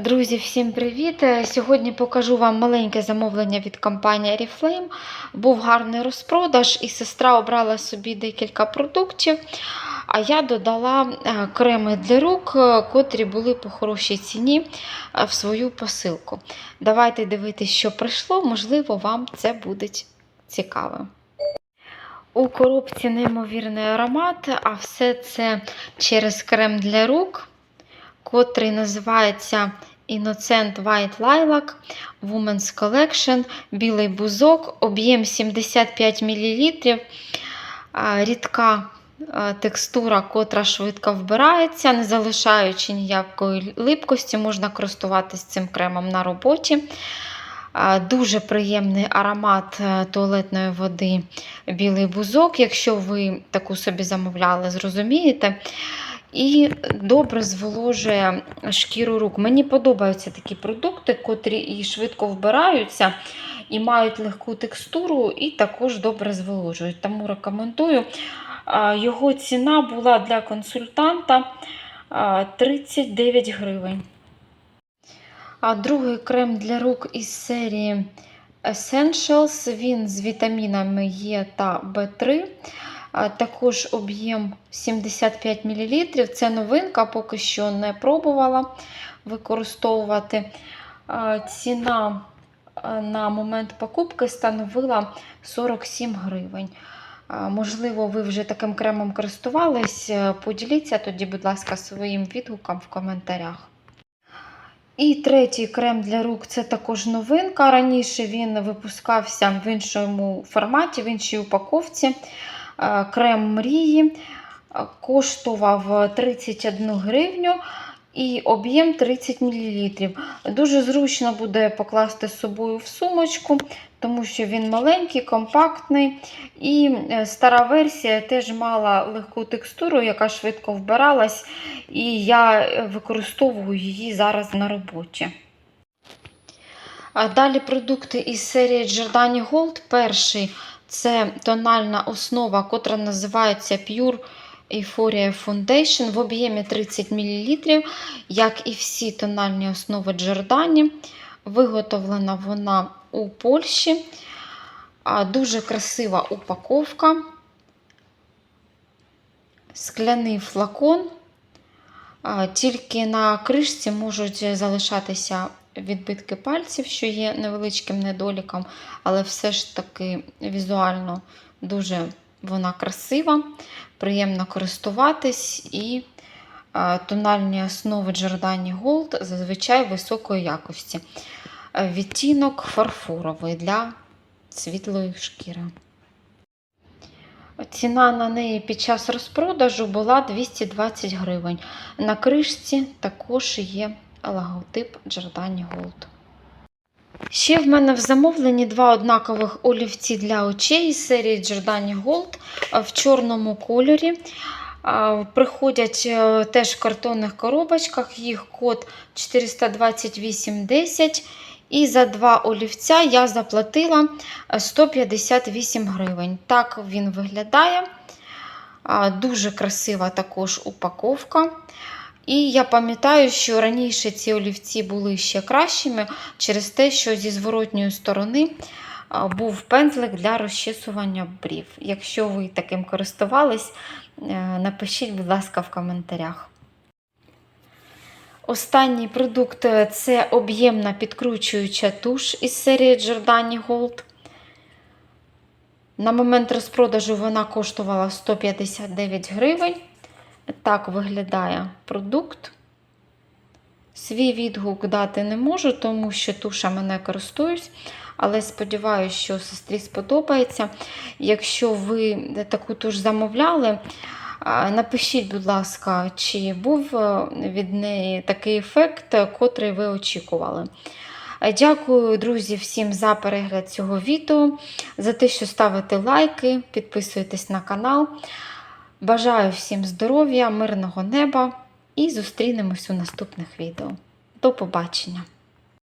Друзі, всім привіт! Е, Сьогодні покажу вам маленьке замовлення від компанії Oriflame. Був гарний розпродаж, і сестра обрала собі декілька продуктів. А я додала е, креми для рук, е, котрі були по хорошій ціні в свою посилку. Давайте дивитися, що прийшло, можливо, вам це буде цікаво. У коробці неймовірний аромат, а все це через крем для рук котрий називається Innocent White Lilac Women's Collection, білий бузок, об'єм 75 мл, рідка текстура, котра швидко вбирається, не залишаючи ніякої липкості, можна користуватися цим кремом на роботі. Дуже приємний аромат е, туалетної води білий бузок. Якщо ви таку собі замовляли, зрозумієте і добре зволожує шкіру рук. Мені подобаються такі продукти, котрі і швидко вбираються, і мають легку текстуру, і також добре зволожують. Тому рекомендую. Його ціна була для консультанта 39 гривень. А другий крем для рук із серії Essentials. Він з вітамінами Е та В3. Також об'єм 75 мл. Це новинка, поки що не пробувала використовувати. Ціна на момент покупки становила 47 гривень. Можливо, ви вже таким кремом користувались. Поділіться тоді, будь ласка, своїм відгуком в коментарях. І третій крем для рук це також новинка. Раніше він випускався в іншому форматі, в іншій упаковці. Е, крем мрії е, коштував 31 гривню і об'єм 30 мл. Дуже зручно буде покласти з собою в сумочку, тому що він маленький, компактний. І е, стара версія теж мала легку текстуру, яка швидко вбиралась, і я використовую її зараз на роботі. Далі продукти із серії Giordani Gold. Перший це тональна основа, котра називається Pure Euphoria Foundation в об'ємі 30 мл, як і всі тональні основи Giordani. Виготовлена вона у Польщі. Дуже красива упаковка, скляний флакон. Тільки на кришці можуть залишатися відбитки пальців, що є невеличким недоліком, але все ж таки візуально дуже вона красива, приємно користуватись і тональні основи Giordani Gold зазвичай високої якості. Відтінок фарфоровий для світлої шкіри. Ціна на неї під час розпродажу була 220 гривень. На кришці також є логотип Giordani Gold. Ще в мене в замовленні два однакових олівці для очей з серії Giordani Gold в чорному кольорі. Приходять е, теж в картонних коробочках, їх код 42810. І за два олівця я заплатила 158 гривень. Так він виглядає. Дуже красива також упаковка. І я пам'ятаю, що раніше ці олівці були ще кращими через те, що зі зворотньої сторони був пензлик для розчісування брів. Якщо ви таким користувались, е, напишіть, будь ласка, в коментарях. Останній продукт це об'ємна підкручуюча туш із серії Giordani Gold. На момент розпродажу вона коштувала 159 гривень. Так виглядає продукт. Свій відгук дати не можу, тому що тушами не користуюсь. Але сподіваюся, що сестрі сподобається. Якщо ви таку туш замовляли, напишіть, будь ласка, чи був е, від неї такий ефект, котрий ви очікували. Дякую, друзі, всім за перегляд цього відео, за те, що ставите лайки, підписуєтесь на канал. Бажаю всім здоров'я, мирного неба і зустрінемось у наступних відео. До побачення!